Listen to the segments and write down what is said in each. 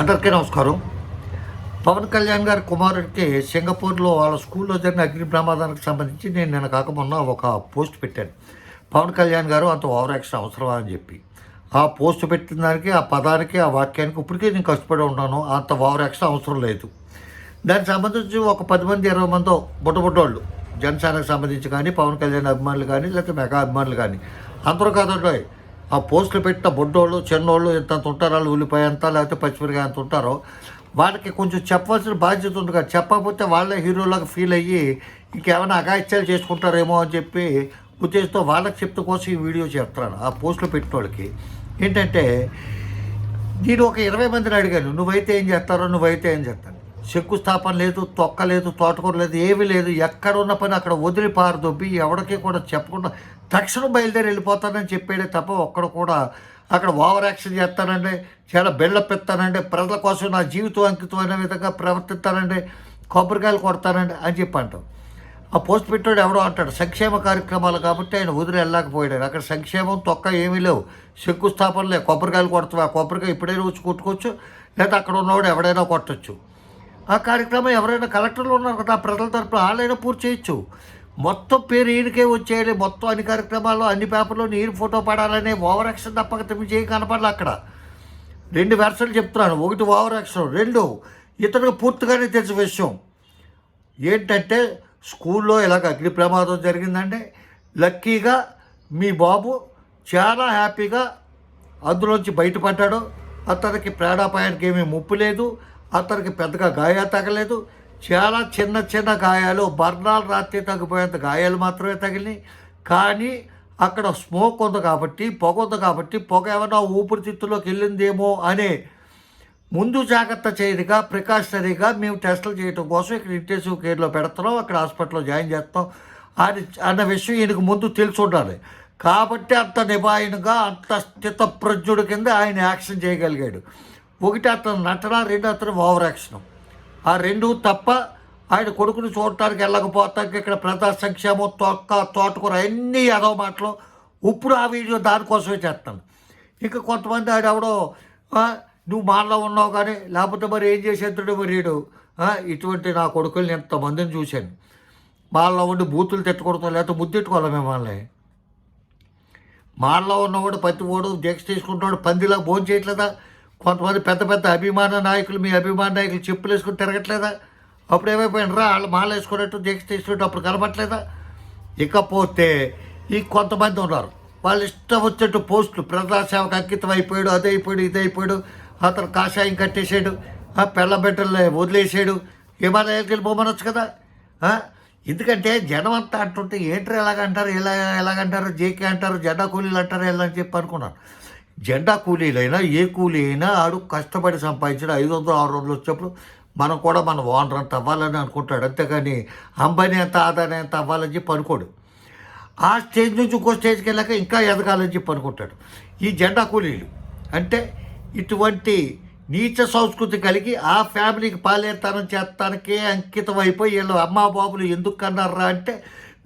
అందరికీ నమస్కారం. పవన్ కళ్యాణ్ గారి కుమారుడికి సింగపూర్లో వాళ్ళ స్కూల్లో జరిగిన అగ్ని ప్రమాదానికి సంబంధించి నేను నిన్న కాకమున్న ఒక పోస్ట్ పెట్టాను. పవన్ కళ్యాణ్ గారు అంత ఓవర్ యాక్షన్ అవసరమా అని చెప్పి. ఆ పోస్ట్ పెట్టిన దానికి ఆ పదానికి ఆ వాక్యానికి ఇప్పటికీ నేను కష్టపడి ఉన్నాను. అంత ఓవర్ యాక్షన్ అవసరం లేదు. దానికి సంబంధించి ఒక పది మంది ఇరవై మందో బుట్టబుట్టోళ్ళు జనసేనకు సంబంధించి కానీ పవన్ కళ్యాణ్ అభిమానులు కానీ లేకపోతే మెగా అభిమానులు కానీ అందరూ కాదండి ఆ పోస్టులు పెట్టిన బుడ్డోళ్ళు చిన్నోళ్ళు ఎంత ఉంటారు వాళ్ళు ఉల్లిపాయ అంత లేకపోతే పచ్చిమిరకాయ ఎంత ఉంటారో వాళ్ళకి కొంచెం చెప్పవలసిన బాధ్యత ఉంది కదా. చెప్పకపోతే వాళ్ళే హీరోలాగా ఫీల్ అయ్యి ఇంకేమైనా అగాయిత్యాలు చేసుకుంటారేమో అని చెప్పి ఉద్దేశంతో వాళ్ళకి చెప్తే కోసం ఈ వీడియో చెప్తున్నాను ఆ పోస్టులు పెట్టిన వాళ్ళకి ఏంటంటే నేను ఒక ఇరవై మందిని అడిగాను నువ్వైతే ఏం చేస్తారో నువ్వైతే ఏం చేస్తాను శంకుస్థాపన లేదు తొక్క లేదు తోటకూర లేదు ఏమీ లేదు. ఎక్కడ ఉన్న పని అక్కడ వదిలి పారదొబ్బి ఎవరికి కూడా చెప్పకుండా తక్షణం బయలుదేరి వెళ్ళిపోతానని చెప్పాడే తప్ప ఒక్కడ కూడా అక్కడ ఓవర్ యాక్షన్ చేస్తానండి చాలా బిల్డప్ ఇస్తానండి ప్రజల కోసం నా జీవితం అంకితం అనే విధంగా ప్రవర్తిస్తానండి కొబ్బరికాయలు కొడతానండి అని చెప్పి అంటాం. ఆ పోస్ట్ పెట్టాడు ఎవడో అంటాడు సంక్షేమ కార్యక్రమాలు కాబట్టి ఆయన వదిలి వెళ్ళలేకపోయాడు. అక్కడ సంక్షేమం తొక్క ఏమీ లేవు. శంకుస్థాపనలే కొబ్బరికాయలు కొడతావా కొబ్బరికాయ ఇప్పుడైనా వచ్చి కొట్టుకోవచ్చు లేదా అక్కడ ఉన్నవాడు ఎవడైనా కొట్టచ్చు. ఆ కార్యక్రమం ఎవరైనా కలెక్టర్లు ఉన్నారు కదా ప్రజల తరపున వాళ్ళైనా పూర్తి చేయొచ్చు. మొత్తం పేరు ఈయనకే వచ్చేయాలి. మొత్తం అన్ని కార్యక్రమాల్లో అన్ని పేపర్లో ఈయన ఫోటో పడాలనే ఓవర్ యాక్షన్ తప్పక తప్పి చేయ కనపడాలి అక్కడ. రెండు వెర్షన్లు చెప్తున్నాను. ఒకటి ఓవర్ యాక్షన్ రెండు ఇతనికి పూర్తిగానే తెలిసిన విషయం. ఏంటంటే స్కూల్లో ఇలాగ అగ్ని ప్రమాదం జరిగిందంటే లక్కీగా మీ బాబు చాలా హ్యాపీగా అందులోంచి బయటపడ్డాడు. అతనికి ప్రాణాపాయానికి ఏమీ ముప్పు లేదు. అతనికి పెద్దగా గాయాలు తగలేదు. చాలా చిన్న చిన్న గాయాలు బర్ణాలు రాత్రి తగ్గిపోయేంత గాయాలు మాత్రమే తగిలినాయి. కానీ అక్కడ స్మోక్ ఉంది కాబట్టి పొగ ఉంది కాబట్టి పొగ ఏమైనా ఊపిరితిత్తులోకి వెళ్ళిందేమో అనే ముందు జాగ్రత్త చేయదుగా ప్రికాషనరీగా మేము టెస్టులు చేయడం కోసం ఇక్కడ ఇంటెన్సివ్ కేర్లో పెడతాం అక్కడ హాస్పిటల్లో జాయిన్ చేస్తాం అని అన్న విషయం ఈయనకు ముందు తెలిసి ఉండాలి. కాబట్టి అంత నిబాయినగా అంత స్థితప్రజ్ఞుడి కింద ఆయన యాక్షన్ చేయగలిగాడు. ఒకటి అతను నటన రెండు అతను ఓవర్ యాక్షన్ ఆ రెండు తప్ప ఆయన కొడుకుని చూడటానికి వెళ్ళకపోతానికి ఇక్కడ ప్రజా సంక్షేమం తొక్క తోటకూర అన్నీ ఏదో మాటలు ఇప్పుడు ఆ వీడియో దానికోసమే చేస్తాను. ఇంకా కొంతమంది ఆయన ఎవడో నువ్వు మాలో ఉన్నావు కానీ లేకపోతే మరి ఏం చేసేద్దుడు మరి వీడు ఇటువంటి నా కొడుకుల్ని ఎంతమందిని చూశాను. మాల్లో ఉండి బూతులు తిట్టకూడదు లేకపోతే ముద్దెట్టుకోవాలి మిమ్మల్ని? మాల్లో ఉన్నవాడు పత్తి వాడు దీక్ష తీసుకుంటాడు పందిలా భోజనం చేయట్లేదా? కొంతమంది పెద్ద పెద్ద అభిమాన నాయకులు మీ అభిమాన నాయకులు చెప్పులు వేసుకుని తిరగట్లేదా? అప్పుడు ఏమైపోయినరా వాళ్ళు మాల వేసుకున్నట్టు దీక్ష తీసుకున్నట్టు అప్పుడు కనబట్టలేదా ఇకపోతే ఈ కొంతమంది ఉన్నారు. వాళ్ళు ఇష్టం వచ్చినట్టు పోస్టులు ప్రజాసేవకు అంకితం అయిపోయాడు అదే అయిపోయాడు ఇది అయిపోయాడు అతను కాషాయం కట్టేసాడు ఆ పెళ్ళ బిడ్డల్ని వదిలేసాడు హిమాలయాలకు వెళ్ళిపోమనొచ్చు కదా? ఎందుకంటే జనం అంతా అంటుంటే ఏంటో ఎలాగంటారు ఎలా ఎలాగంటారు జేకే అంటారు? జెండా కూలీలు అంటారు? ఇలా అని చెప్పి అనుకున్నాను జెండా కూలీలైనా ఏ కూలీ అయినా ఆడు కష్టపడి సంపాదించిన ఐదు వందలు ఆరు వందలు వచ్చేప్పుడు మనం కూడా మన ఓనర్ అంత అవ్వాలని అనుకుంటాడు. అంతేగాని అంబానీ అంత ఆదాని ఎంత అవ్వాలని చెప్పి అనుకోడు ఆ స్టేజ్ నుంచి ఇంకో స్టేజ్కి వెళ్ళాక ఇంకా ఎదగాలని చెప్పి అనుకుంటాడు ఈ జెండా కూలీలు అంటే ఇటువంటి నీచ సంస్కృతి కలిగి ఆ ఫ్యామిలీకి పాలేతనం చేస్తానికే అంకితం అయిపోయి వీళ్ళు అమ్మా బాబులు ఎందుకు కన్నారా అంటే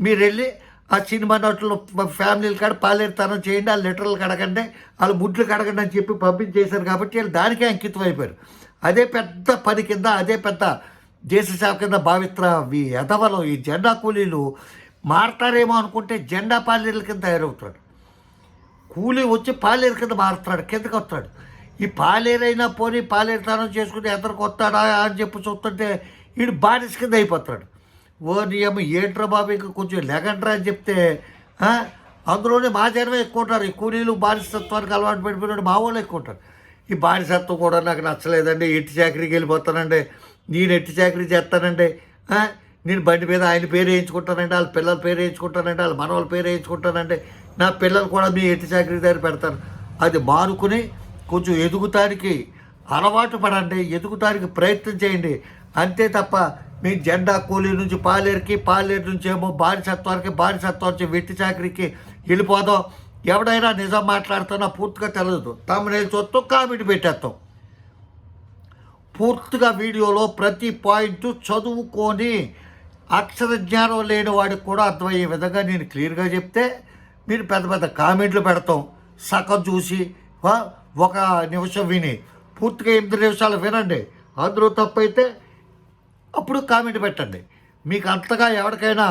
మీరు వెళ్ళి ఆ సినిమా నటులు ఫ్యామిలీలు కాడ పాలేరుతనం చేయండి వాళ్ళు లెటర్లు కడగండి వాళ్ళు ముడ్లు కడగండి అని చెప్పి పంపించేశారు కాబట్టి వీళ్ళు దానికే అంకితం అయిపోయారు. అదే పెద్ద పని కింద అదే పెద్ద దేశ సేవ కింద భావిత్ర ఈ ఎదవలు ఈ జెండా కూలీలు మారతారేమో అనుకుంటే జెండా పాలేరుల కింద తయారవుతాడు కూలీ వచ్చి పాలేరు కింద మారుతాడు కిందకి వస్తాడు ఈ పాలేరైనా పోనీ పాలేరుతనం చేసుకుని ఎంతకు వస్తాడా అని చెప్పి చూస్తుంటే వీడు బానిస కింద అయిపోతాడు ఓ నియమ ఏంట్రా బాబు ఇంకా కొంచెం లెగండ్రా అని చెప్తే అందులోనే మా జనమే ఎక్కువ ఉంటారు ఈ కూలీలు బానిసత్వానికి అలవాటు పడిపోయినాడు మా వాళ్ళు ఎక్కువ ఉంటారు ఈ బానిసత్వం కూడా నాకు నచ్చలేదండి. ఎట్టి చాకరీకి వెళ్ళిపోతానండి. నేను ఎట్టి చాకరీ చేస్తానండి. నేను బండి మీద ఆయన పేరు వేయించుకుంటానండి. వాళ్ళ పిల్లల పేరు వేయించుకుంటానండి. వాళ్ళ మనవాళ్ళ పేరు వేయించుకుంటానండి. నా పిల్లలు కూడా మీ ఎట్టి చాకరీ దగ్గర పెడతాను అది మానుకుని కొంచెం ఎదుగుతానికి అలవాటు పడండి. ఎదుగుతానికి ప్రయత్నం చేయండి. అంతే తప్ప మీ జెండా కూలీ నుంచి పాలేరుకి పాలేరు నుంచి ఏమో బానిసత్వానికి బానిసత్వం నుంచి వెట్టి చాకరికి వెళ్ళిపోదాం. ఎవడైనా నిజం మాట్లాడుతున్నా పూర్తిగా తెలియదు తమనే చూస్తాం కామెంట్ పెట్టేస్తాం. పూర్తిగా వీడియోలో ప్రతి పాయింట్ చదువుకొని అక్షర జ్ఞానం లేని వాడికి కూడా అర్థమయ్యే విధంగా నేను క్లియర్గా చెప్తే మీరు పెద్ద పెద్ద కామెంట్లు పెడతాం. సగం చూసి ఒక నిమిషం విని. పూర్తిగా ఎనిమిది నిమిషాలు వినండి. అందులో తప్పైతే అప్పుడు కామెంట్ పెట్టండి. మీకు అంతగా ఎవరికైనా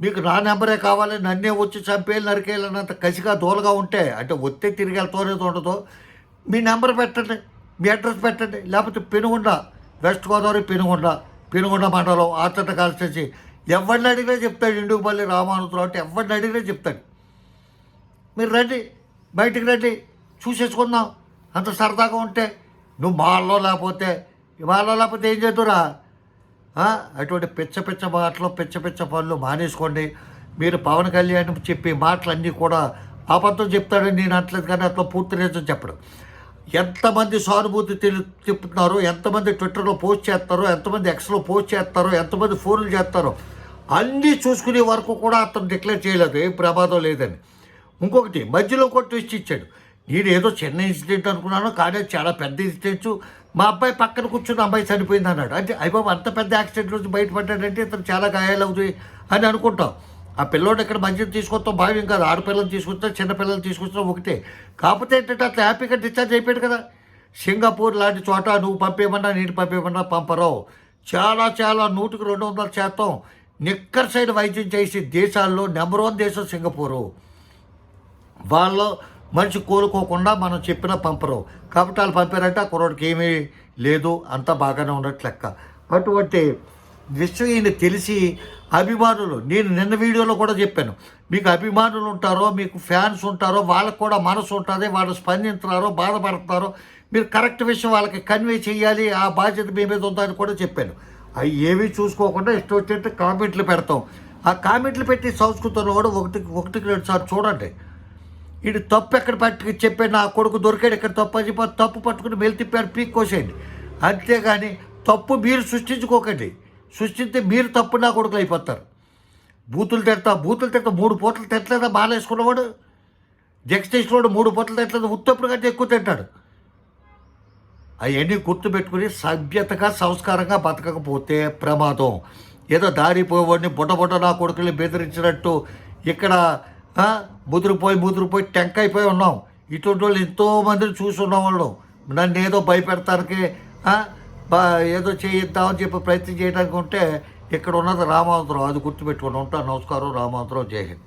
మీకు నా నెంబరే కావాలి నన్నే వచ్చి చంపేయాలి నరికేయాలన్నంత కసిగా దూలగా ఉంటే అంటే ఒత్తే తిరిగి వెళ్తూనేది ఉండదు. మీ నెంబర్ పెట్టండి మీ అడ్రస్ పెట్టండి లేకపోతే పెనుగొండ వెస్ట్ గోదావరి పెనుగొండ పెనుగొండ మండలం ఆచట కాల్చేసి ఎవరిని అడిగినా చెప్తాడు ఇండుగుపల్లి రామానుతులు అంటే ఎవరిని అడిగినా చెప్తాడు. మీరు రండి బయటికి రండి చూసేసుకుందాం. అంత సరదాగా ఉంటే నువ్వు మాల్లో లేకపోతే మాల్లో లేకపోతే ఏం చేద్దురా? అటువంటి పిచ్చ పిచ్చ మాటలు పిచ్చ పిచ్చ పనులు మానేసుకోండి. మీరు పవన్ కళ్యాణ్ చెప్పే మాటలన్నీ కూడా అబద్ధం చెప్తాడని నేను అంటలేదు కానీ అట్లా పూర్తి నిజం చెప్పడం. ఎంతమంది సానుభూతి తెలు చెప్తున్నారో ఎంతమంది ట్విట్టర్లో పోస్ట్ చేస్తారో ఎంతమంది ఎక్స్లో పోస్ట్ చేస్తారో ఎంతమంది ఫోన్లు చేస్తారో అన్నీ చూసుకునే వరకు కూడా అతను డిక్లేర్ చేయలేదు ఏ ప్రమాదం లేదని. ఇంకొకటి మధ్యలో ఒక ట్విస్ట్ ఇచ్చాడు. నేను ఏదో చిన్న ఇన్సిడెంట్ అనుకున్నాను కానీ చాలా పెద్ద ఇన్సిడెంట్స్ మా అబ్బాయి పక్కన కూర్చున్న అమ్మాయి చనిపోయింది అన్నాడు. అంటే అయ్యబాబు అంత పెద్ద యాక్సిడెంట్ నుంచి బయటపడ్డాడంటే ఇతను చాలా గాయాలు అవుతాయి అని అనుకుంటాం. ఆ పిల్లోడు ఇక్కడ మంచిని తీసుకొస్తాం? భావ్యం కాదు. ఆడపిల్లలు తీసుకొస్తా చిన్నపిల్లలు తీసుకొస్తాం ఒకటే. కాకపోతే ఏంటంటే అట్లా హ్యాపీగా డిశ్చార్జ్ అయిపోయాడు కదా. సింగపూర్ లాంటి చోట నువ్వు పంపేయమన్నా నేను పంపేయమన్నా పంపరావు. చాలా చాలా నూటికి రెండు వందల శాతం నిక్కర్ సైడ్ వైద్యం చేసే దేశాల్లో నెంబర్ వన్ దేశం సింగపూరు. వాళ్ళు మనిషి కోలుకోకుండా మనం చెప్పినా పంపరు. కాబట్టి వాళ్ళు పంపారంటే ఆ కుర్రోడికి ఏమీ లేదు అంతా బాగానే ఉన్నట్లు లెక్క. అటువంటి విషయం ఈయన తెలిసి అభిమానులు నేను నిన్న వీడియోలో కూడా చెప్పాను మీకు అభిమానులు ఉంటారో మీకు ఫ్యాన్స్ ఉంటారో వాళ్ళకు కూడా మనసు ఉంటుంది వాళ్ళు స్పందించారో బాధపడుతున్నారో మీరు కరెక్ట్ విషయం వాళ్ళకి కన్వే చేయాలి ఆ బాధ్యత మీ మీద ఉందని కూడా చెప్పాను. అవి ఏమీ చూసుకోకుండా ఇష్టం వచ్చినట్టు కామెంట్లు పెడతాం. ఆ కామెంట్లు పెట్టి సంస్కృతంలో కూడా ఒకటికి ఒకటికి రెండు సార్లు చూడండి. ఇది తప్పు ఎక్కడ పట్టుకు చెప్పాడు నా కొడుకు దొరికాడు ఇక్కడ తప్పు అని చెప్పి తప్పు పట్టుకుని మెలి తిప్పాడు పీక్ కోసేయండి. అంతేగాని తప్పు మీరు సృష్టించుకోకండి. సృష్టిస్తే మీరు తప్పు నా కొడుకులు అయిపోతారు. బూతులు తిడతా బూతులు తిడతా మూడు పూటలు తిట్టలేదా బాగాలేసుకున్నవాడు జగస్టేషన్ వాడు మూడు పూటలు తిట్టలేదు ఉత్తప్పుడు కంటే ఎక్కువ తింటాడు. అవన్నీ గుర్తుపెట్టుకుని సభ్యతగా సంస్కారంగా బతకకపోతే ప్రమాదం. ఏదో దారిపోయేవాడిని బుట బుట నా కొడుకుని బెదిరించినట్టు ఇక్కడ ముదిరిపోయి ముదిరిపోయి టెంక్ అయిపోయి ఉన్నాం. ఇటువంటి వాళ్ళు ఎంతోమందిని చూసి ఉన్నాం వాళ్ళు. నన్ను ఏదో భయపెడతానికి ఏదో చేయిద్దామని చెప్పి ప్రయత్నం చేయడానికి ఉంటే ఇక్కడ ఉన్నది రామావంతరావు అది గుర్తుపెట్టుకుని ఉంటాను నమస్కారం రామావంతరావు జై హింద్.